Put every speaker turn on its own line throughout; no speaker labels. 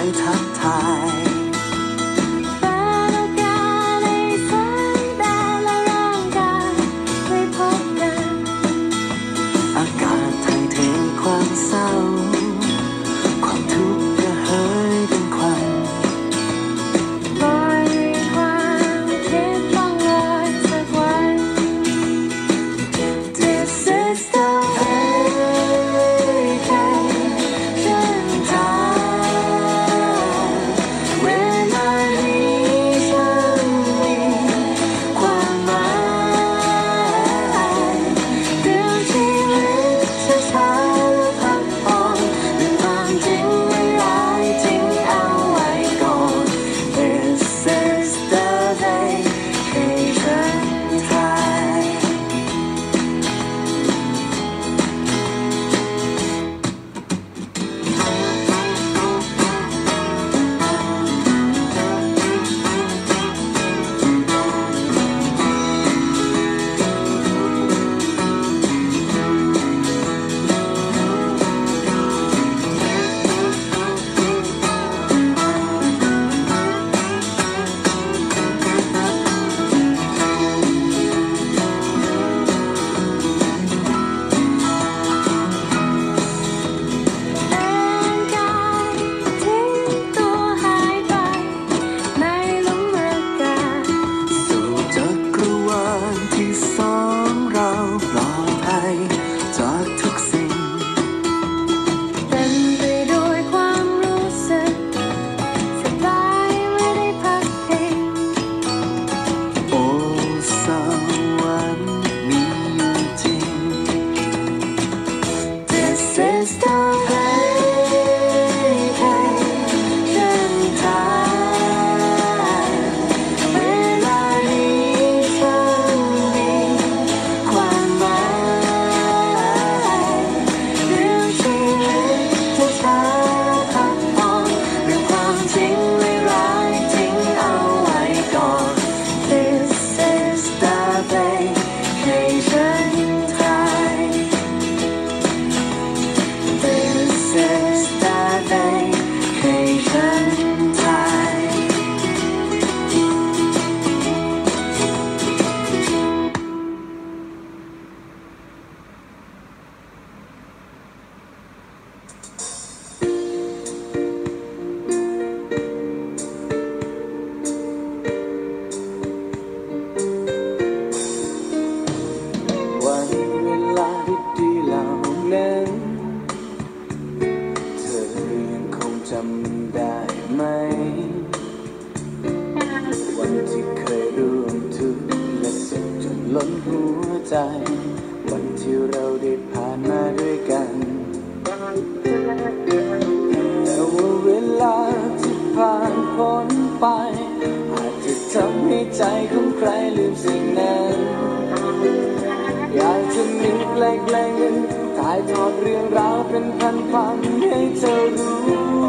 爱他。 ล้นหัวใจ วันที่เราได้ผ่านมาด้วยกัน แต่ว่าเวลาที่ผ่านพ้นไป อาจจะทำให้ใจของใครลืมสิ่งนั้น อยากจะมีเพลงเพงหนึงถ่ายทอดเรื่องราวเป็นพันๆให้เธอรู้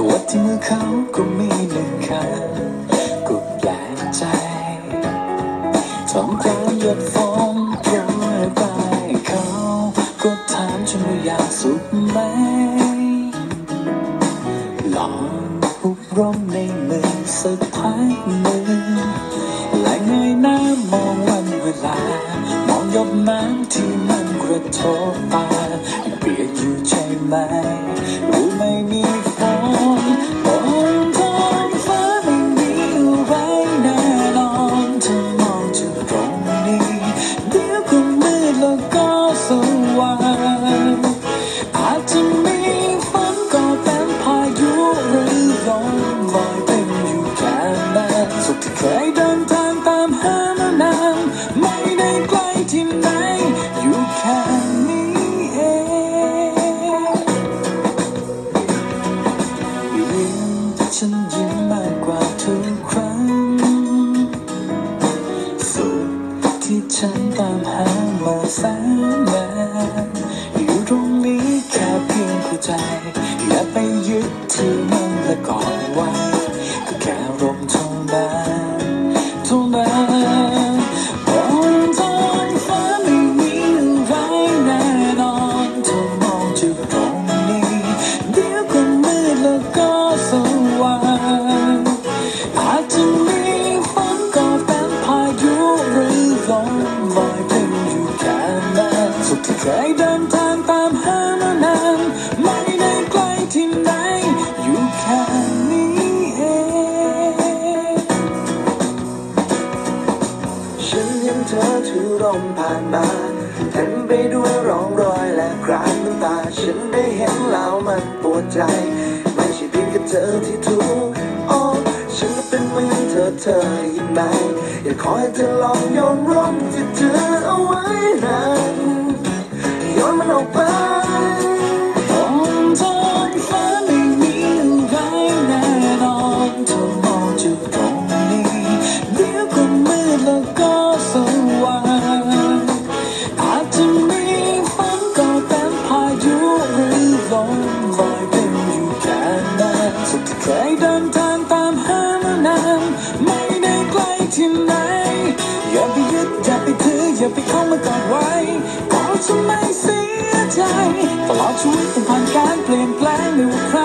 ตัวที่มือเขาก็มีราคำก็แปลกใจสองครหยดฟองโปรยไปเขาก็ถามฉันว่าอยากสุบไหมลองหุบร่มในมือสักพักหนึ่งและเงยหน้ามองวันเวลา มองยกน้ำที่มันกระทบตาเปียกอยู่ใช่ไหมรู้ไหม รือลมลอยเป็นอยู่แค่นั้นสุขที่เคยเดินทางตามหามานานไม่ได้ไกลที่ไหนอยู่แค่นี้เองยิ้มฉันยิ้มมากกว่าทุกครั้งสุขที่ฉันตามหามาแสนนานอยู่ตรงนี้แค่เพียงเข้าใจ ใจไม่ใช่เพียงแค่เธอที่ทุกโอ้ฉันก็เป็นเหมือนเธอเธอยินไหมอยากขอให้เธอลองโยนร่มที่เธอเอาไว้นะโยนมันออกไป เสียใจ ตลอดชีวิตต้องผ่านการเปลี่ยนแปลงไม่ว่าใคร